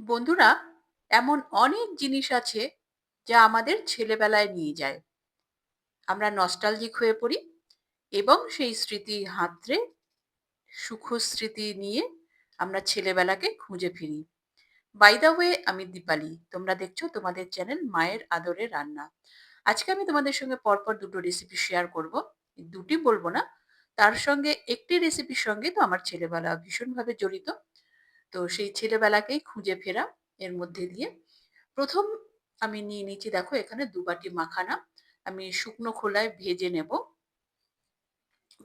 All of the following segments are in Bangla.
বন্ধুরা, এমন অনেক জিনিস আছে যা আমাদের ছেলেবেলায় নিয়ে যায়। আমরা নস্টালজিক হয়ে পড়ি এবং সেই স্মৃতি হাতড়ে সুখ স্মৃতি নিয়ে আমরা ছেলেবেলাকে খুঁজে ফিরি। বাই দা ওয়ে আমি দীপালি। তোমরা দেখছ তোমাদের চ্যানেল মায়ের আদরে রান্না। আজকে আমি তোমাদের সঙ্গে পরপর দুটো রেসিপি শেয়ার করব। দুটি বলব না, তার সঙ্গে একটি রেসিপির সঙ্গে তো আমার ছেলেবেলা ভীষণভাবে জড়িত। তো সেই ছেলেবেলাকেই খুঁজে ফেরা এর মধ্যে দিয়ে। প্রথম আমি নিয়ে নিচ্ছি দেখো, এখানে দু বাটি মাখানা। আমি শুকনো খোলায় ভেজে নেব।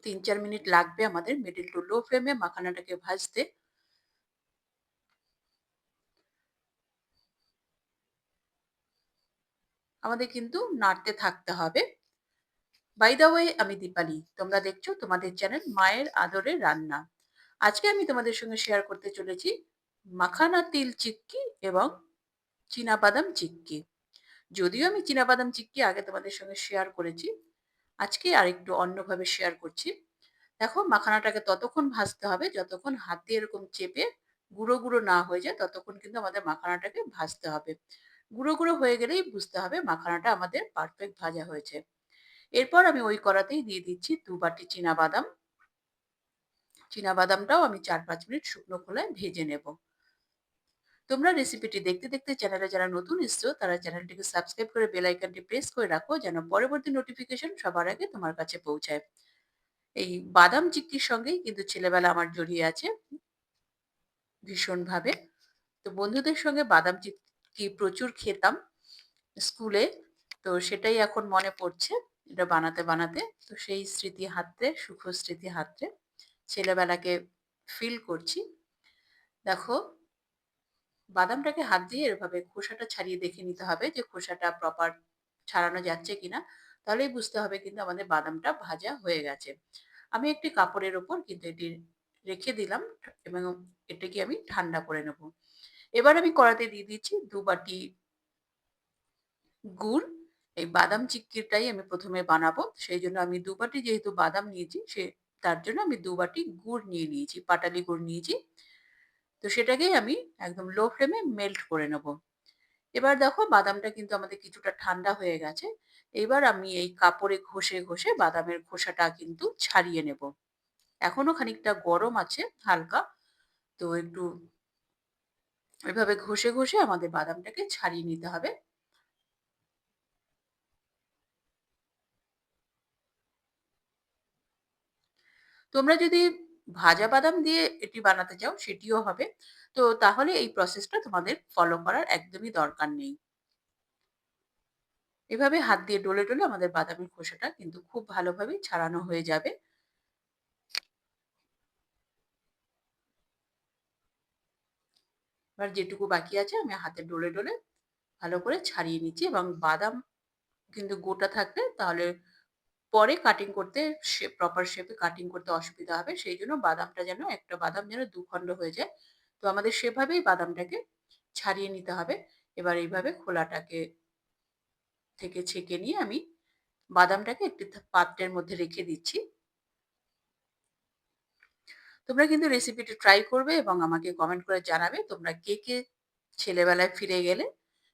তিন চার মিনিট লাগবে আমাদের মিডিল টু লো ফ্লেমে মাখানাটাকে ভাজতে। আমাদের কিন্তু নাড়তে থাকতে হবে। বাই দা ওয়ে আমি দীপালি, তোমরা দেখছ তোমাদের চ্যানেল মায়ের আদরে রান্না। আজকে আমি তোমাদের সঙ্গে শেয়ার করতে চলেছি মাখানা তিল চিক্কি এবং বাদাম চিক্কি। যদিও আমি বাদাম চিক্কি আগে তোমাদের সঙ্গে শেয়ার করেছি, আজকে আরেকটু অন্যভাবে শেয়ার করছি। দেখো, মাখানাটাকে ততক্ষণ ভাজতে হবে, যতক্ষণ হাতে এরকম চেপে গুঁড়ো গুঁড়ো না হয়ে যায়, ততক্ষণ কিন্তু আমাদের মাখানাটাকে ভাজতে হবে। গুঁড়ো গুঁড়ো হয়ে গেলেই বুঝতে হবে মাখানাটা আমাদের পারফেক্ট ভাজা হয়েছে। এরপর আমি ওই কড়াতেই দিয়ে দিচ্ছি দু বাটি বাদাম বাদামটাও আমি চার পাঁচ মিনিট শুকনো খোলায় ভেজে নেব। তোমরা রেসিপিটি দেখতে দেখতে চ্যানেলে যারা নতুন এসছো, তারা চ্যানেলটিকে সাবস্ক্রাইব করে বেল আইকনটি প্রেস করে রাখো যেন পরবর্তী নোটিফিকেশন সবার আগে তোমার কাছে পৌঁছায়। এই বাদাম চিক্কির সঙ্গেই কিন্তু ছেলেবেলা আমার জড়িয়ে আছে ভীষণভাবে। তো বন্ধুদের সঙ্গে বাদাম চিক্কি প্রচুর খেতাম স্কুলে, তো সেটাই এখন মনে পড়ছে এটা বানাতে বানাতে। তো সেই স্মৃতি হাততে সুখ স্মৃতি হাততে ছেলেবেলাকে ফিল করছি। দেখো, বাদামটাকে হাত দিয়ে এভাবে খোসাটা ছাড়িয়ে দেখে নিতে হবে যে খোসাটা প্রপার ছাড়ানো যাচ্ছে কিনা। তাহলেই বুঝতে হবে কিন্তু আমাদের বাদামটা ভাজা হয়ে গেছে। আমি একটি কাপড়ের ওপর কিন্তু এটি রেখে দিলাম এবং এটাকে আমি ঠান্ডা করে নেব। এবার আমি কড়াতে দিয়ে দিচ্ছি দু বাটি গুড়। এই বাদাম চিক্কিটাই আমি প্রথমে বানাবো। সেই জন্য আমি দু বাটি যেহেতু বাদাম নিয়েছি সে তার জন্য আমি দু বাটি গুড় নিয়ে নিয়েছি, পাটালি গুড় নিয়েছি। তো সেটাকেই আমি একদম লো ফ্লেমে মেল্ট করে নেব। এবার দেখো বাদামটা কিন্তু আমাদের কিছুটা ঠান্ডা হয়ে গেছে। এবার আমি এই কাপড়ে ঘষে ঘষে বাদামের খোসাটা কিন্তু ছাড়িয়ে নেব। এখনও খানিকটা গরম আছে, হালকা। তো একটু এভাবে ঘষে ঘষে আমাদের বাদামটাকে ছাড়িয়ে নিতে হবে। তোমরা যদি ভাজা বাদাম দিয়ে এটি বানাতে চাও, সেটিও হবে। তো তাহলে এই প্রসেসটা তোমাদের ফলো করার একদমই দরকার নেই। এভাবে হাত দিয়ে ডলে ডলে আমাদের বাদামের খোসাটা কিন্তু খুব ভালোভাবে ছাড়ানো হয়ে যাবে। এবার যেটুকু বাকি আছে আমি হাতে ডলে ডলে ভালো করে ছাড়িয়ে নিচ্ছি এবং বাদাম কিন্তু গোটা থাকলে তাহলে পরে কাটিং করতে প্রপার শেপে কাটিং করতে অসুবিধা হবে। সেই জন্য বাদামটা যেন, একটা বাদাম যেন দুখণ্ড হয়ে যায়। তো আমাদের সেভাবেই বাদামটাকে ছাড়িয়ে নিতে হবে। এবার এইভাবে খোলাটাকে থেকে ছেঁকে নিয়ে আমি বাদামটাকে একটি পাত্রের মধ্যে রেখে দিচ্ছি। তোমরা কিন্তু রেসিপিটি ট্রাই করবে এবং আমাকে কমেন্ট করে জানাবে তোমরা কে কে ছেলেবেলায় ফিরে গেলে,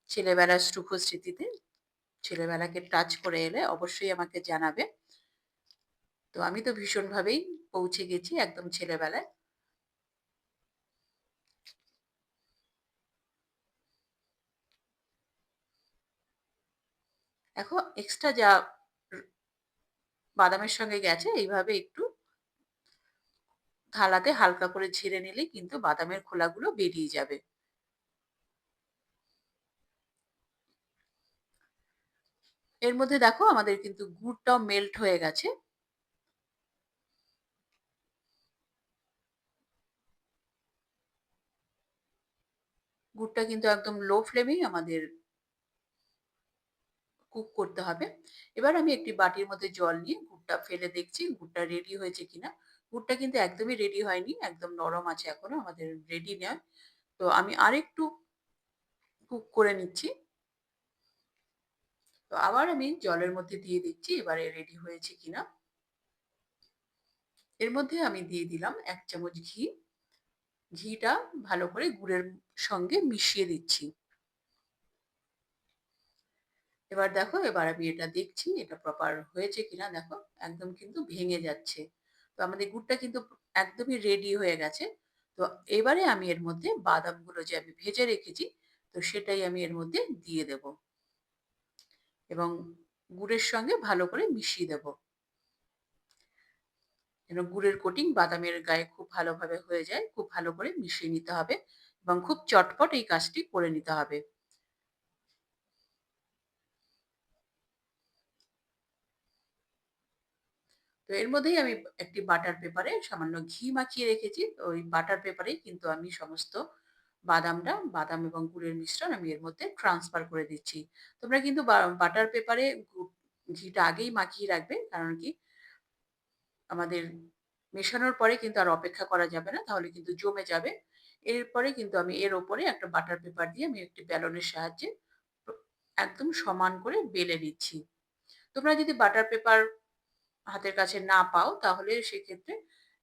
ছেলেবেলার সুখ স্মৃতিতে ছেলেবেলাকে টাচ করে এলে অবশ্যই আমাকে জানাবে। তো আমি তো ভীষণভাবেই পৌঁছে গেছি একদম ছেলেবেলায়। দেখো এক্সট্রা যা বাদামের সঙ্গে গেছে, এইভাবে একটু থালাতে হালকা করে ঝেড়ে নিলে কিন্তু বাদামের খোলাগুলো বেরিয়ে যাবে। এর মধ্যে দেখো আমাদের কিন্তু গুড়টাও মেল্ট হয়ে গেছে। গুড়টা কিন্তু একদম লো ফ্লেমেই আমাদের কুক করতে হবে। এবার আমি একটি বাটির মধ্যে জল নিয়ে গুড়টা ফেলে দেখছি, গুড়টা রেডি হয়েছে কিনা। গুড়টা কিন্তু একদমই রেডি হয়নি, একদম নরম আছে এখনও, আমাদের রেডি নয়। তো আমি আরেকটু কুক করে নিচ্ছি। তো আবার আমি জলের মধ্যে দিয়ে দিচ্ছি, এবারে রেডি হয়েছে কিনা। এর মধ্যে আমি দিয়ে দিলাম এক চামচ ঘি। ঘিটা ভালো করে গুড়ের সঙ্গে মিশিয়ে দিচ্ছি। এবার দেখো, এবার আমি এটা দেখছি, এটা প্রপার হয়েছে কিনা। দেখো, একদম কিন্তু ভেঙে যাচ্ছে। তো আমাদের গুড়টা কিন্তু একদমই রেডি হয়ে গেছে। তো এবারে আমি এর মধ্যে বাদামগুলো যে আমি ভেজে রেখেছি, তো সেটাই আমি এর মধ্যে দিয়ে দেব। এবং গুড়ের সঙ্গে ভালো করে মিশিয়ে দেব। যেন গুড়ের কোটিং বাদামের গায়ে খুব ভালোভাবে হয়ে যায়, খুব ভালো করে মিশিয়ে নিতে হবে এবং খুব চটপট এই কাজটি করে নিতে হবে। তো এর মধ্যেই আমি একটি বাটার পেপারে সামান্য ঘি মাখিয়ে রেখেছি। ওই বাটার পেপারেই কিন্তু আমি সমস্ত বাদামটা, বাদাম এবং গুড়ের মিশ্রণ আমি এর মধ্যে ট্রান্সফার করে দিচ্ছি। তোমরা কিন্তু বাটার পেপারে ঘিটা আগেই মাখিয়ে রাখবে, কারণ কি আমাদের মেশানোর পরে কিন্তু আর অপেক্ষা করা যাবে না, তাহলে কিন্তু জমে যাবে। এরপরে কিন্তু আমি এর ওপরে একটা বাটার পেপার দিয়ে আমি একটি ব্যালনের সাহায্যে একদম সমান করে বেলে নিচ্ছি। তোমরা যদি বাটার পেপার হাতের কাছে না পাও, তাহলে সেক্ষেত্রে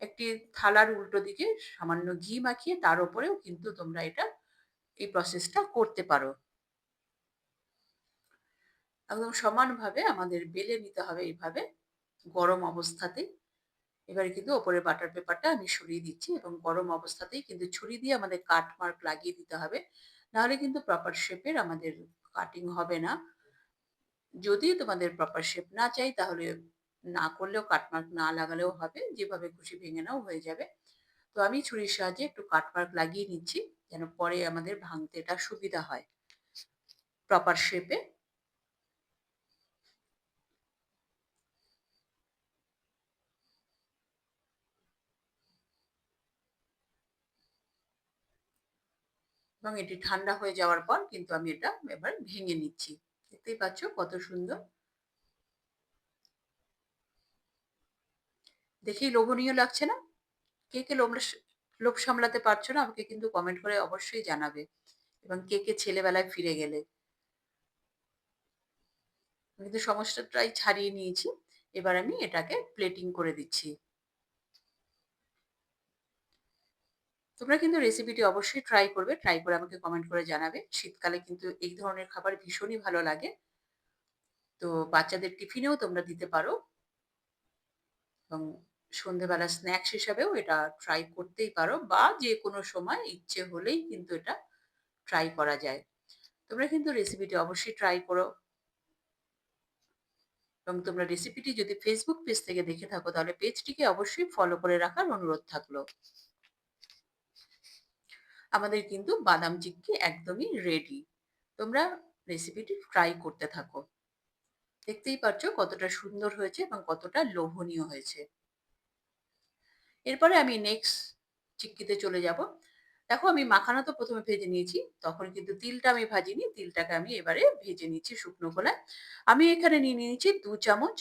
একটি থালার উল্টো দিকে সামান্য ঘি মাখিয়ে তার উপরেও কিন্তু তোমরা এটা, এই প্রসেসটা করতে পারো। একদম সমানভাবে আমাদের বেলে নিতে হবে এইভাবে গরম অবস্থাতেই। এবারে কিন্তু ওপরে বাটার পেপারটা আমি সরিয়ে দিচ্ছি এবং গরম অবস্থাতেই কিন্তু ছুরি দিয়ে আমাদের কাট মার্ক লাগিয়ে দিতে হবে। নাহলে কিন্তু প্রপার শেপের আমাদের কাটিং হবে না। যদি তোমাদের প্রপার শেপ না চাই তাহলে না করলেও কাটমার্ক না লাগালেও হবে, যেভাবে খুশি ভেঙে নাও হয়ে যাবে। তো আমি ছুরির সাহায্যে একটু কাটমার্ক লাগিয়ে নিচ্ছি, যেন পরে আমাদের ভাঙতে এটা সুবিধা হয়। প্রপার শেপে এবং এটি ঠান্ডা হয়ে যাওয়ার পর কিন্তু আমি এটা এবার ভেঙে নিচ্ছি। দেখতেই পাচ্ছ কত সুন্দর। দেখেই লোভনীয় লাগছে না? কে কে লোভ লোভ সামলাতে পারছ না? আমাকে কিন্তু কমেন্ট করে অবশ্যই জানাবে। এবং কে কে ছেলেবেলায় ফিরে গেলে। কিন্তু সমস্যাটাই ছাড়িয়ে নিয়েছি। এবার আমি এটাকে প্লেটিং করে দিচ্ছি। তোমরা কিন্তু রেসিপিটি অবশ্যই ট্রাই করবে। ট্রাই করে আমাকে কমেন্ট করে জানাবে। শীতকালে কিন্তু এই ধরনের খাবার ভীষণই ভালো লাগে। তো বাচ্চাদের টিফিনেও তোমরা দিতে পারো। এবং সন্ধেবেলা স্ন্যাক্স হিসাবেও এটা ট্রাই করতেই পারো বা যে কোনো সময় ইচ্ছে হলেই কিন্তু এটা ট্রাই করা যায়। তোমরা কিন্তু রেসিপিটি অবশ্যই ট্রাই করো। এবং তোমরা রেসিপিটি যদি ফেসবুক পেজ থেকে দেখে থাকো, তাহলে পেজটিকে অবশ্যই ফলো করে রাখার অনুরোধ থাকল। আমাদের কিন্তু বাদাম চিক্কি একদমই রেডি তোমরা রেসিপিটি ট্রাই করতে থাকো। দেখতেই পাচ্ছ কতটা সুন্দর হয়েছে এবং কতটা লোভনীয় হয়েছে। এরপরে আমি নেক্সট চিক্কিতে চলে যাব। দেখো আমি মাখানা তো প্রথমে ভেজে নিয়েছি, তখন কিন্তু তিলটা আমি ভাজিনি, তিলটাকে আমি এবারে ভেজে নিচ্ছি শুকনো খোলায় আমি এখানে নিয়ে নিয়েছি দু চামচ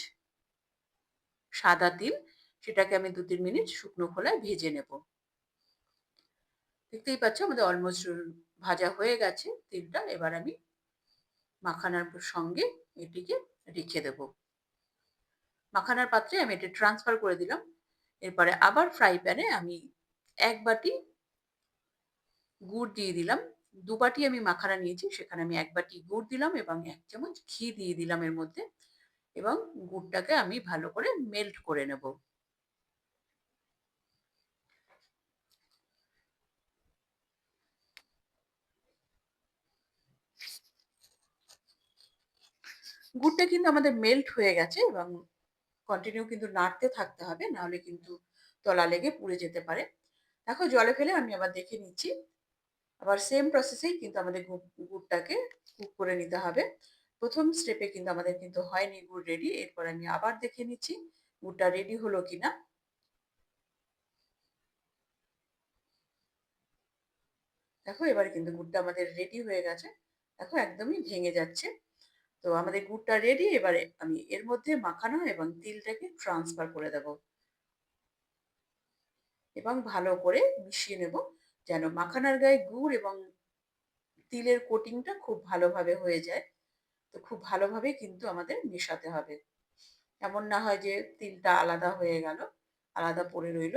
সাদা তিল, সেটাকে আমি দু তিন মিনিট শুকনো খোলায় ভেজে নেব। দেখতেই পাচ্ছ আমাদের অলমোস্ট ভাজা হয়ে গেছে তিলটা, এবার আমি মাখানার সঙ্গে এটিকে রেখে দেব। মাখানার পাত্রে আমি এটা ট্রান্সফার করে দিলাম। এরপরে আবার ফ্রাই প্যানে আমি এক বাটি গুড় দিয়ে দিলাম। দু বাটি আমি মাখানা নিয়েছি, সেখানে আমি এক বাটি গুড় দিলাম এবং এক চামচ ঘি দিয়ে দিলাম এর মধ্যে এবং গুড়টাকে আমি ভালো করে মেল্ট করে নেব। গুড়টা কিন্তু আমাদের মেল্ট হয়ে গেছে এবং কন্টিনিউ কিন্তু নাড়তে থাকতে হবে, নাহলে কিন্তু তলা লেগে পুড়ে যেতে পারে। দেখো জলে ফেলে আমি আবার দেখে নিচ্ছি। আবার সেম প্রসেসেই কিন্তু আমাদের গুড়টাকে কুক করে নিতে হবে। প্রথম স্টেপে কিন্তু আমাদের কিন্তু হয়নি গুড় রেডি এরপর আমি আবার দেখে নিচ্ছি গুড়টা রেডি হলো কিনা দেখো এবার কিন্তু গুড়টা আমাদের রেডি হয়ে গেছে। দেখো একদমই ভেঙে যাচ্ছে। তো আমাদের গুড়টা রেডি এবারে আমি এর মধ্যে মাখানো এবং তিলটাকে ট্রান্সফার করে দেব। এবং ভালো করে মিশিয়ে নেব, যেন মাখানার গায়ে গুড় এবং তিলের কোটিংটা খুব ভালোভাবে হয়ে যায়। তো খুব ভালোভাবে কিন্তু আমাদের মেশাতে হবে। এমন না হয় যে তিলটা আলাদা হয়ে গেল, আলাদা পড়ে রইল।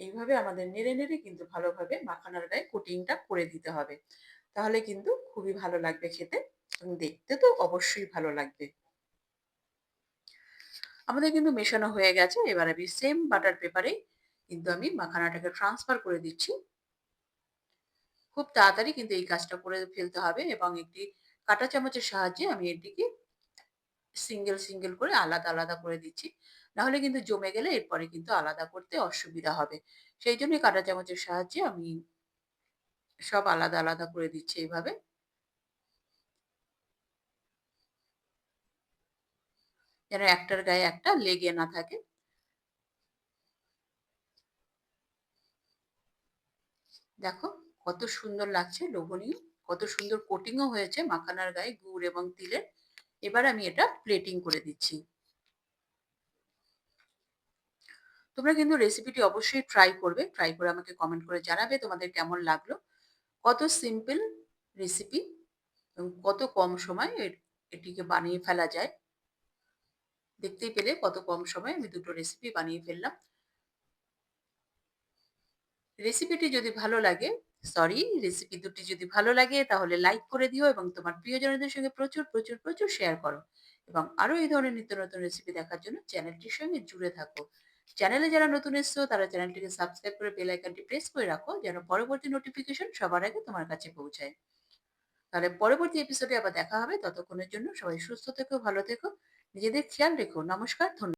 এইভাবে আমাদের নেড়ে নেড়ে কিন্তু ভালোভাবে মাখানার গায়ে কোটিংটা করে দিতে হবে। তাহলে কিন্তু খুবই ভালো লাগবে খেতে। এবং দেখতে তো অবশ্যই ভালো লাগবে। আমাদের কিন্তু মেশানো হয়ে গেছে। এবার আমি সেম বাটার পেপারে কিন্তু আমি মাখানাটাকে ট্রান্সফার করে দিচ্ছি। খুব তাড়াতাড়ি কিন্তু এই কাজটা করে ফেলতে হবে এবং একটি কাঁটা চামচের সাহায্যে আমি এটিকে সিঙ্গেল সিঙ্গেল করে আলাদা আলাদা করে দিচ্ছি। নাহলে কিন্তু জমে গেলে এরপরে কিন্তু আলাদা করতে অসুবিধা হবে। সেই জন্যই কাঁটা চামচের সাহায্যে আমি সব আলাদা আলাদা করে দিচ্ছে এইভাবে। যেন একটার গায়ে একটা লেগে না থাকে। দেখো, কত সুন্দর লাগছে লোভনীয়, কত সুন্দর কোটিংও হয়েছে মাখানার গায়ে গুড় এবং তিলের। এবার আমি এটা প্লেটিং করে দিচ্ছি। তোমরা কিন্তু রেসিপিটি অবশ্যই ট্রাই করবে। ট্রাই করে আমাকে কমেন্ট করে জানাবে তোমাদের কেমন লাগল। কত সিম্পল রেসিপি এবং কত কম সময় এটিকে বানিয়ে ফেলা যায়। দেখতেই পেলে কত কম সময় আমি দুটো রেসিপি বানিয়ে ফেললাম। রেসিপিটি যদি ভালো লাগে সরি রেসিপি দুটি যদি ভালো লাগে, তাহলে লাইক করে দিও এবং তোমার প্রিয়জনদের সঙ্গে প্রচুর প্রচুর প্রচুর শেয়ার করো। এবং আরও এই ধরনের নিত্য নতুন রেসিপি দেখার জন্য চ্যানেলটির সঙ্গে জুড়ে থাকো। চ্যানেলে যারা নতুন এসছো, তারা চ্যানেলটিকে সাবস্ক্রাইব করে বেল আইকনটি প্রেস করে রাখো, যেন পরবর্তী নোটিফিকেশন সবার আগে তোমার কাছে পৌঁছায়। তাহলে পরবর্তী এপিসোডে আবার দেখা হবে। ততক্ষণের জন্য সবাই সুস্থ থেকো, ভালো থেকো। নিজেদের খেয়াল রেখো। নমস্কার, ধন্যবাদ।